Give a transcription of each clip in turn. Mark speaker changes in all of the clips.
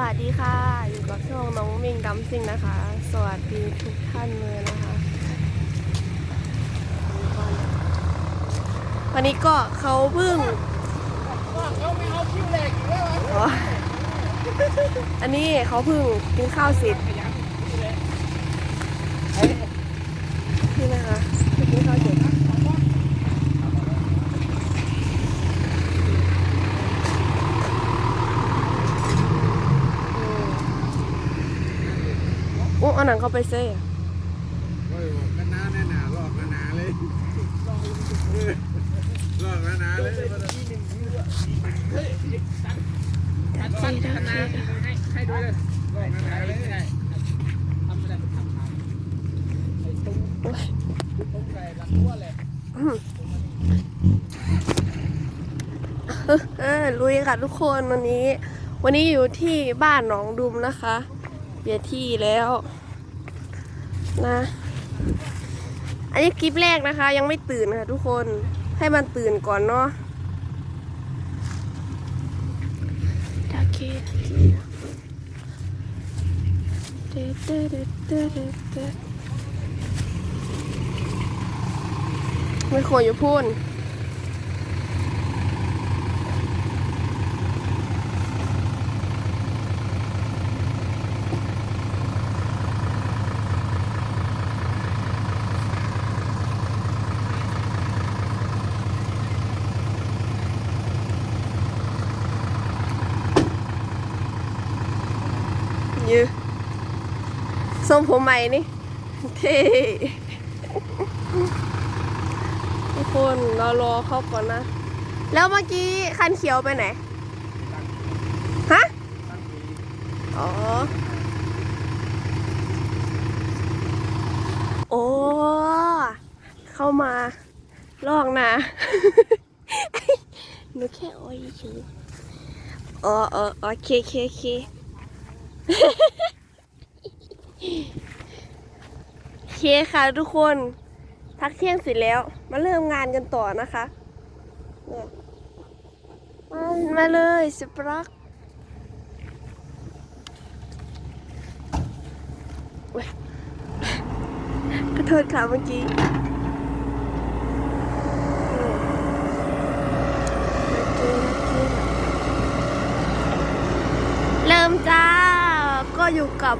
Speaker 1: วัสดีค่ะ อยู่กับช่องน้องมิงดัมซิงนะคะ สวัสดีทุกท่านเลยนะคะ วันนี้ก็เขาเพิ่ง
Speaker 2: เขาไม่เอาคิวแรกอีกแล้ว
Speaker 1: อ๋ออันนี้เขาเพิ่งกินข้าวเสร็จนี่นะคะเพิ่งกินข้าวเสร็จอืมอุ้เอา หนังเขาไปเซ่อะ
Speaker 2: โอ้ยกันนาแน่นาลอกนานาเลยลอกนานาเลย
Speaker 1: ดักเซ่ดักเซ่
Speaker 2: ให้ให้ด้วยเลยลอกนานาเลยทำไม่ได้ทำทำไอ้ตุ้ง
Speaker 1: โอ้ย
Speaker 2: ตุ้งใส่หลังหัวเลย
Speaker 1: เออลุยค่ะทุกคนวันนี้ วันนี้อยู่ที่บ้านหนองดุมนะคะเปลี่ยนที่แล้ว นะ อันนี้คลิปแรกนะคะ ยังไม่ตื่นค่ะทุกคนให้มันตื่นก่อนเนาะโอเคเด็ดเด็ดเด็ดเด็ดด็ดด็ดไม่ควรอยู่พูน ยื ทรงผมใหม่นี่เท่ทุกคนเรารอเขาก่อนนะ แล้วเมื่อกี้คันเขียวไปไหน ฮะ อ๋อ โอ้ เข้ามาลอกนะหนูแค่อ้ยเฉยอ๋ออ๋อโอเคโอเคโอเคค่ะทุกคนพักเที่ยงเสร็จแล้ว มาเริ่มงานกันต่อนะคะมามาเลยสปรักเว้ยขอโทษค่ะเมื่อกี้เริ่มจ้า ก็อยู่กับ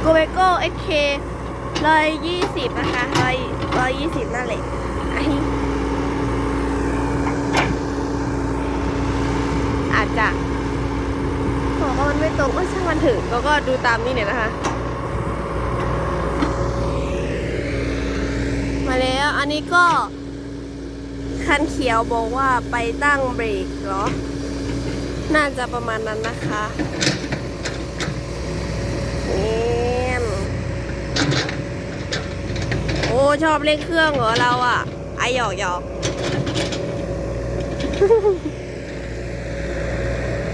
Speaker 1: โกเบโก้เอ็กเค ร้อยยี่สิบนะคะร้อยร้อยยี่สิบนั่นแหละอาจจะบอกว่ามันไม่ตรงก็ช่างมันถึงแล้วก็ดูตามนี่เนี่ยนะคะ มาแล้วอันนี้ก็ คันเขียวบอกว่าไปตั้งเบรกเหรอ น่าจะประมาณนั้นนะคะเอ็ม โอ้ชอบเล่นเครื่องเหรอเราอะไอหยอกหยอก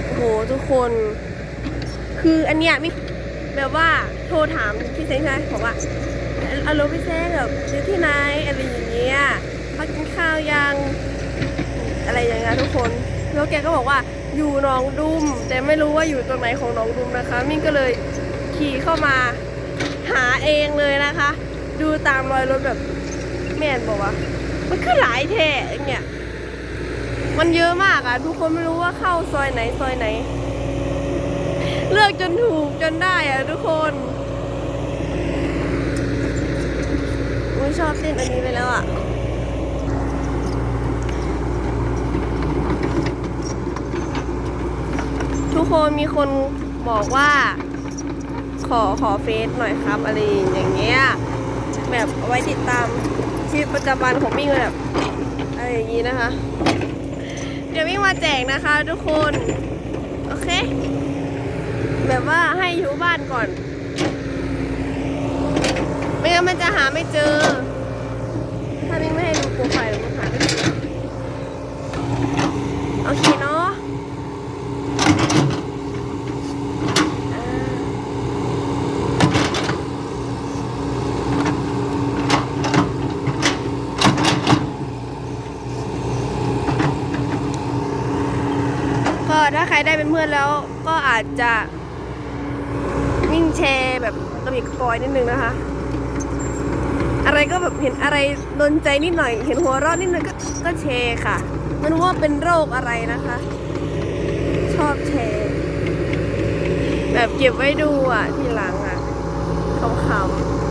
Speaker 1: โอ้โหทุกคน คืออันเนี้ยมิแบบว่าโทรถามพี่เซ้งใช่ไหมบอกว่าอารมพี่เซ้งแบบซื้อที่ไหนอะไรอย่างเงี้ยพักกินข้าวยังอะไรอย่างเงี้ยทุกคนแล้วแกก็บอกว่าอยู่หนองดุม แต่ไม่รู้ว่าอยู่ตรงไหนของหนองดุมนะคะ มิ่งก็เลยขี่เข้ามาหาเองเลยนะคะ ดูตามรอยรถแบบแม่นบอกว่า มันคือหลายแท่อย่างเงี้ยมันเยอะมากอะทุกคนไม่รู้ว่าเข้าซอยไหนซอยไหน เลือกจนถูกจนได้อะทุกคนอุ้ยชอบเต้นอันนี้ไปแล้วอะทุกคนมีคนบอกว่า ขอขอเฟซหน่อยครับ อะไรอย่างเงี้ย แบบเอาไว้ติดตามชีวิตประจำวันของมิ่งแบบอะไรอย่างนี้นะคะ เดี๋ยวมิ่งมาแจกนะคะทุกคน โอเค แบบว่าให้อยู่บ้านก่อน ไม่งั้นมันจะหาไม่เจอ ถ้ามิ่งไม่ให้ดูโปรไฟล์มันหาไม่เจอโอเคเนาะอ่า ก็ถ้าใค รได้เป็นเพื่อนแล้วก็อาจจะวิ่งแชร์แบบกระบิดกระปอยนิดนึงนะคะ อะไรก็แบบเห็นอะไรโดนใจนิดหน่อย เห็นหัวเราะนิดหน่อยก็ก็แชร์ค่ะม่รู้ว่าเป็นโรคอะไรนะคะ ชอบแชร์ แบบเก็บไว้ดูอะทีหลังอะขำๆ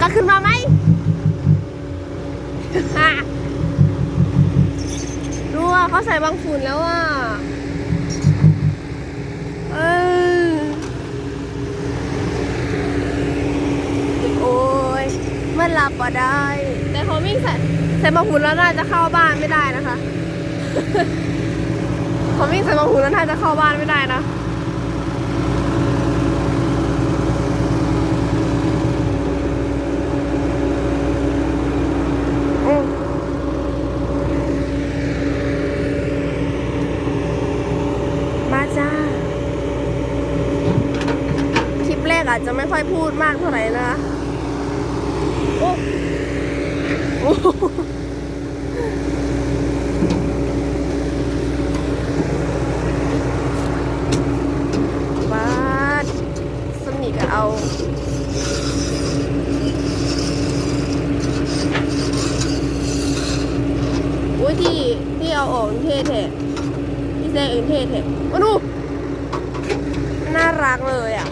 Speaker 1: ก็ขึ้นมาไหม ฮะดูอะเขาใส่บางฝุ่นแล้วอะเออโอ้ยมันหลับก็ได้ แต่เขาวิ่ใส่ใส่บางฝุ่นแล้วน่าจะเข้าบ้านไม่ได้นะคะเขาวิ่ใส่บางฝุ่นแล้วน่าจะเข้าบ้านไม่ได้นะ อืมมาจ้า คลิปแรกอาจจะไม่ค่อย พูดมากเท่าไหร่นะคะโอ้โอ้ว้าดสนิทกับเอาอุ้ยที่ที่เอาออกเท่แท้ที่แซ่อื่นเท่แท้มาดูน่ารักเลยอะ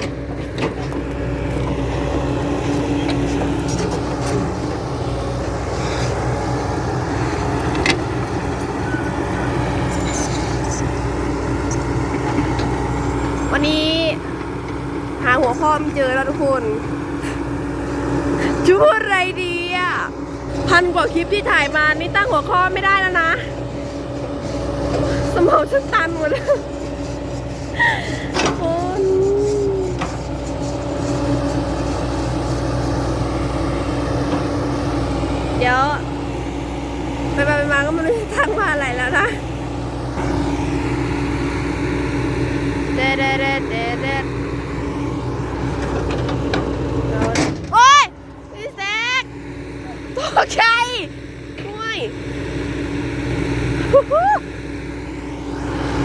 Speaker 1: วันนี้หาหัวข้อไม่เจอแล้วทุกคนชื่อะไรดีอะพันกว่าคลิปที่ถ่ายมานี่ตั้งหัวข้อไม่ได้แล้วนะ สมองฉันตันหมดแล้วคนเดี๋ยว ไปไปมาก็ไม่รู้จะตั้งมาอะไรแล้วนะ เด็ดเดเดเดโอ๊ยพี่แซกตกใจห่วย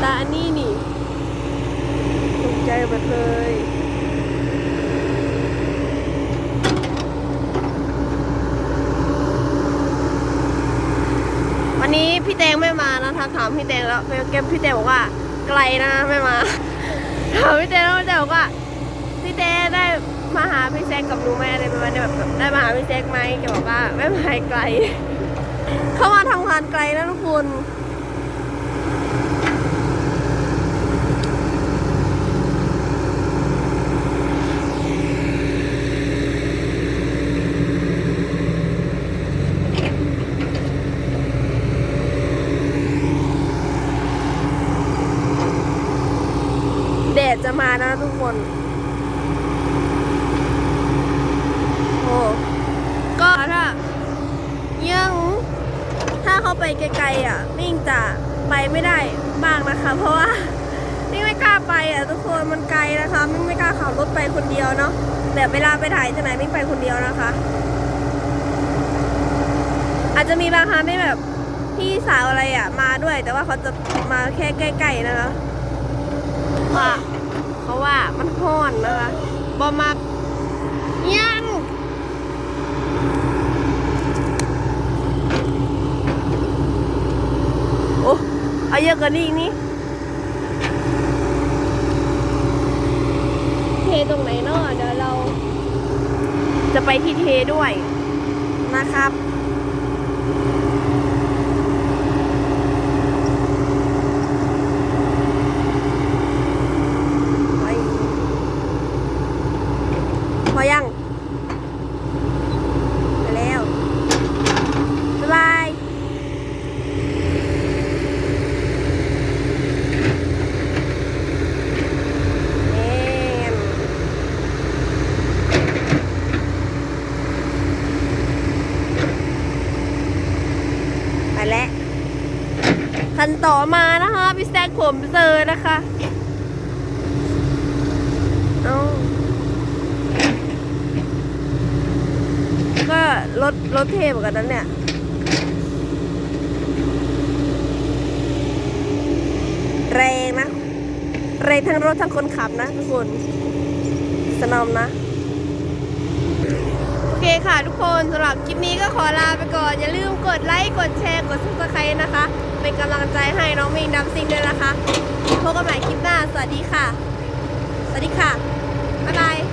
Speaker 1: ตาอันนี้นี่ตกใจหมดเลยวันนี้พี่แตงไม่มานะทักถามพี่แตงแล้วแกพี่แตงบอกว่าไกลนะไม่มา ถามพี่เจนแล้วพี่เจบอกว่าพี่เจได้มาหาพี่แซกกับหนูไหมอะไรประมาณนี้แบบได้มาหาพี่แซกไหมแกบอกว่าไม่มาไกล เข้ามาทำงานไกลนะทุกคนแดดจะมานะทุกคน โอ้ก็ถ้า ยังถ้าเขาไปไกลๆอะนิ่งจะไปไม่ได้บ้างนะคะ เพราะว่านิ่งไม่กล้าไปอะทุกคนมันไกลนะคะนิ่งไม่กล้าขับรถไปคนเดียวเนาะแบบเวลาไปถ่ายที่ไหนนิ่งไปคนเดียวนะคะ อาจจะมีบางครั้งที่แบบพี่สาวอะไรอะมาด้วย แต่ว่าเขาจะมาแค่ใกล้ๆนะคะว่าเขาว่ามันห้อนนะคะบอมายัง โอ้ เอาเยอะกว่านี้อีกนี่เทตรงไหนเนาะเดี๋ยวเรา จะไปที่เทด้วยนะครับ ไปพอยัง ไปแล้ว บ๊ายบาย แม่นไป แล้วคันต่อมานะคะพี่แซกผมเจอนะคะเอาก็รถรถเทพกันนั้นเนี่ยแรงนะแรงทั้งรถทั้งคนขับนะทุกคนสนอมนะ เคค่ะทุกคนสำหรับคลิปนี้ก็ขอลาไปก่อน อย่าลืมกดไลค์กดแชร์กดซับสไครต์นะคะ เป็นกำลังใจให้น้องมิงดำซิงด้วยนะคะพบกันใหม่คลิปหน้า สวัสดีค่ะ สวัสดีค่ะ บ๊ายบาย